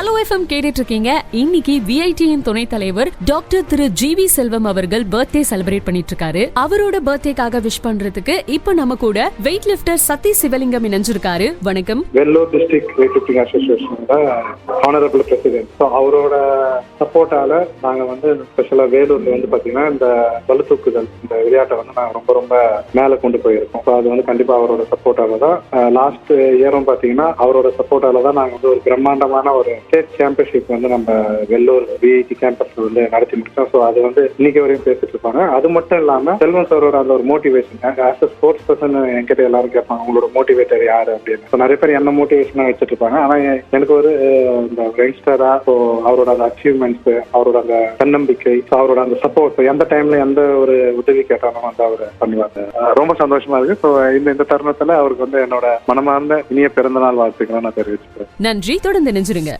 Hello FM கேட்டுட்டு இருக்கீங்க இன்னைக்கு விஐடியின் துணைத் தலைவர் டாக்டர் திரு ஜி வி செல்வம் அவர்கள் பர்த்டே செலிப்ரேட் பண்ணிட்டு இருக்காரு அவரோட பர்த்டேக்காக விஷ் பண்றதுக்கு இப்ப நம்ம கூட வெயிட் லிஃப்டர் சத்தி சிவலிங்கம் இணைஞ்சிருக்காரு. வணக்கம். வெள்ளூர் டிஸ்ட்ரிக்ட் வெயிட் லிஃப்டிங் அசோசியேஷனோட ஆனரபிள் பிரசிடென்ட் ஸோ அவரோட சப்போர்ட்டால நாங்கள் வந்து ஸ்பெஷலாக வேலூர்ல வந்து பாத்தீங்கன்னா இந்த பலுத்தூக்குதல் இந்த விளையாட்டை வந்து நாங்கள் ரொம்ப ரொம்ப மேலே கொண்டு போயிருக்கோம். ஸோ அது வந்து கண்டிப்பாக அவரோட சப்போர்ட்டால தான் லாஸ்ட் இயரும் பார்த்தீங்கன்னா அவரோட சப்போர்ட்டால தான் நாங்கள் வந்து ஒரு பிரம்மாண்டமான ஒரு ஸ்டேட் சாம்பியன்ஷிப் வந்து நம்ம வெள்ளூர் பிஐடி கேம்பஸ்ல வந்து நடத்தி முடிச்சோம். ஸோ அது வந்து இன்னைக்கு வரையும் பேசிட்டு இருப்பாங்க அது மட்டும் இல்லாம செல்வம் சாரோட அந்த ஒரு motivation as a sports person என்கிட்ட எல்லாரும் கேட்பாங்க உங்களோட மோட்டிவேட்டர் யாரு? அப்படின்னு. ஸோ நிறைய பேர் என்ன மோட்டிவேஷனா வச்சுட்டு இருப்பாங்க. ஆனா எனக்கு ஒரு இந்த யங்ஸ்டரா ஸோ அவரோட அந்த அச்சீவ்மெண்ட்ஸ் அவரோட அந்த தன்னம்பிக்கை அவரோட அந்த சப்போர்ட் எந்த டைம்ல எந்த ஒரு உதவி கேட்டாலும் வந்து அவர் பண்ணுவாங்க ரொம்ப சந்தோஷமா இருக்கு. ஸோ இந்த இந்த தருணத்துல அவருக்கு வந்து என்னோட மனமார்ந்த இனிய பிறந்தநாள் வாழ்த்துக்களை நான் தெரிவிச்சுக்கிறேன். நன்றி. தொடர்ந்து இணைஞ்சிருங்க.